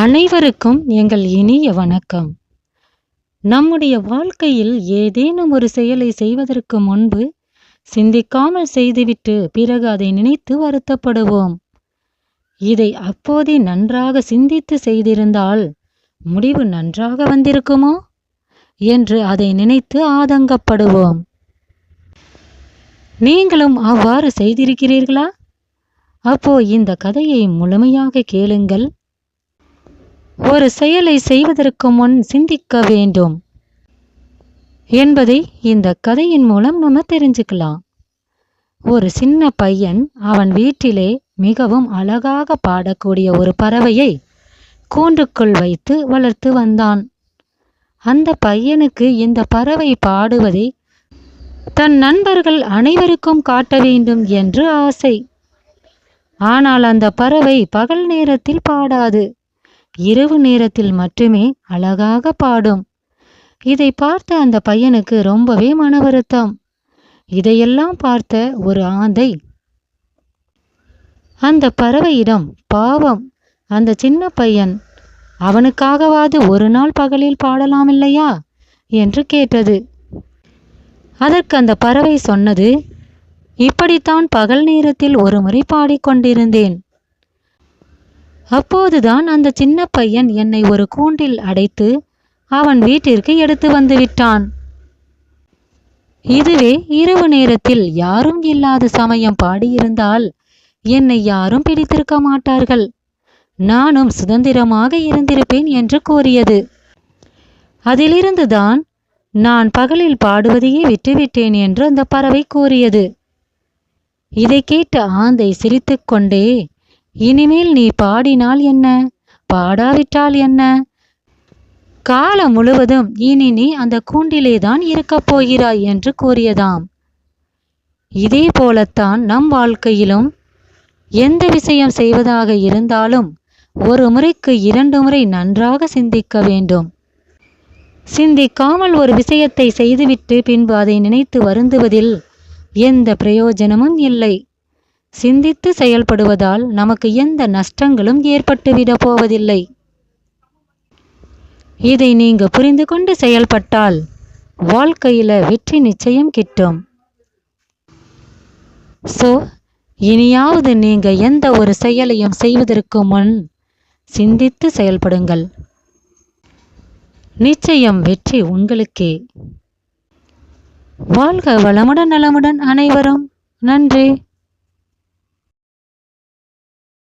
அனைவருக்கும் எங்கள் இனிய வணக்கம். நம்முடைய வாழ்க்கையில் ஏதேனும் ஒரு செயலை செய்வதற்கு முன்பு சிந்திக்காமல் செய்துவிட்டு பிறகு அதை நினைத்து வருத்தப்படுவோம். இதை அப்போதே நன்றாக சிந்தித்து செய்திருந்தால் முடிவு நன்றாக வந்திருக்குமோ என்று அதை நினைத்து ஆதங்கப்படுவோம். நீங்களும் அவ்வாறு செய்திருக்கிறீர்களா? அப்போ இந்த கதையை முழுமையாக கேளுங்கள். ஒரு செயலை செய்வதற்கு முன் சிந்திக்க வேண்டும் என்பதை இந்த கதையின் மூலம் நம்ம தெரிஞ்சுக்கலாம். ஒரு சின்ன பையன் அவன் வீட்டிலே மிகவும் அழகாக பாடக்கூடிய ஒரு பறவையை கூண்டுக்குள் வைத்து வளர்த்து வந்தான். அந்த பையனுக்கு இந்த பறவை பாடுவதை தன் நண்பர்கள் அனைவருக்கும் காட்ட வேண்டும் என்று ஆசை. ஆனால் அந்த பறவை பகல் நேரத்தில் பாடாது. இரவு நேரத்தில் மட்டுமே அழகாக பாடும். இதை பார்த்த அந்த பையனுக்கு ரொம்பவே மன வருத்தம். இதையெல்லாம் பார்த்த ஒரு ஆந்தை. அந்த பறவையிடம் பாவம் அந்த சின்ன பையன் அவனுக்காகவாது ஒரு நாள் பகலில் பாடலாம் இல்லையா? என்று கேட்டது. அதற்கு அந்த பறவை சொன்னது இப்படித்தான் பகல் நேரத்தில் ஒரு முறை பாடிக்கொண்டிருந்தேன். அப்போதுதான் அந்த சின்ன பையன் என்னை ஒரு கூண்டில் அடைத்து அவன் வீட்டிற்கு எடுத்து வந்து விட்டான். இதுவே இரவு நேரத்தில் யாரும் இல்லாத சமயம் பாடியிருந்தால் என்னை யாரும் பிடித்திருக்க மாட்டார்கள். நானும் சுதந்திரமாக இருந்திருப்பேன் என்று கூறியது. அதிலிருந்துதான் நான் பகலில் பாடுவதையே விட்டுவிட்டேன் என்று அந்த பறவை கூறியது. இதை கேட்ட ஆந்தை சிரித்துக்கொண்டே இனிமேல் நீ பாடினால் என்ன? பாடாவிட்டால் என்ன? காலம் முழுவதும் இனி நீ அந்த கூண்டிலேதான் இருக்கப் போகிறாய் என்று கூறியதாம். இதே போலத்தான் நம் வாழ்க்கையிலும் எந்த விஷயம் செய்வதாக இருந்தாலும் ஒரு முறைக்கு இரண்டு முறை நன்றாக சிந்திக்க வேண்டும். சிந்திக்காமல் ஒரு விஷயத்தை செய்துவிட்டு பின்பு அதை நினைத்து வருந்துவதில் எந்த பிரயோஜனமும் இல்லை. சிந்தித்து செயல்படுவதால் நமக்கு எந்த நஷ்டங்களும் ஏற்பட்டுவிடப் போவதில்லை. இதை நீங்க புரிந்து கொண்டு செயல்பட்டால் வாழ்க்கையில வெற்றி நிச்சயம் கிட்டும். சோ இனியாவது நீங்க எந்த ஒரு செயலையும் செய்வதற்கு முன் சிந்தித்து செயல்படுங்கள். நிச்சயம் வெற்றி உங்களுக்கே. வாழ்க வளமுடன் நலமுடன் அனைவரும். நன்றி.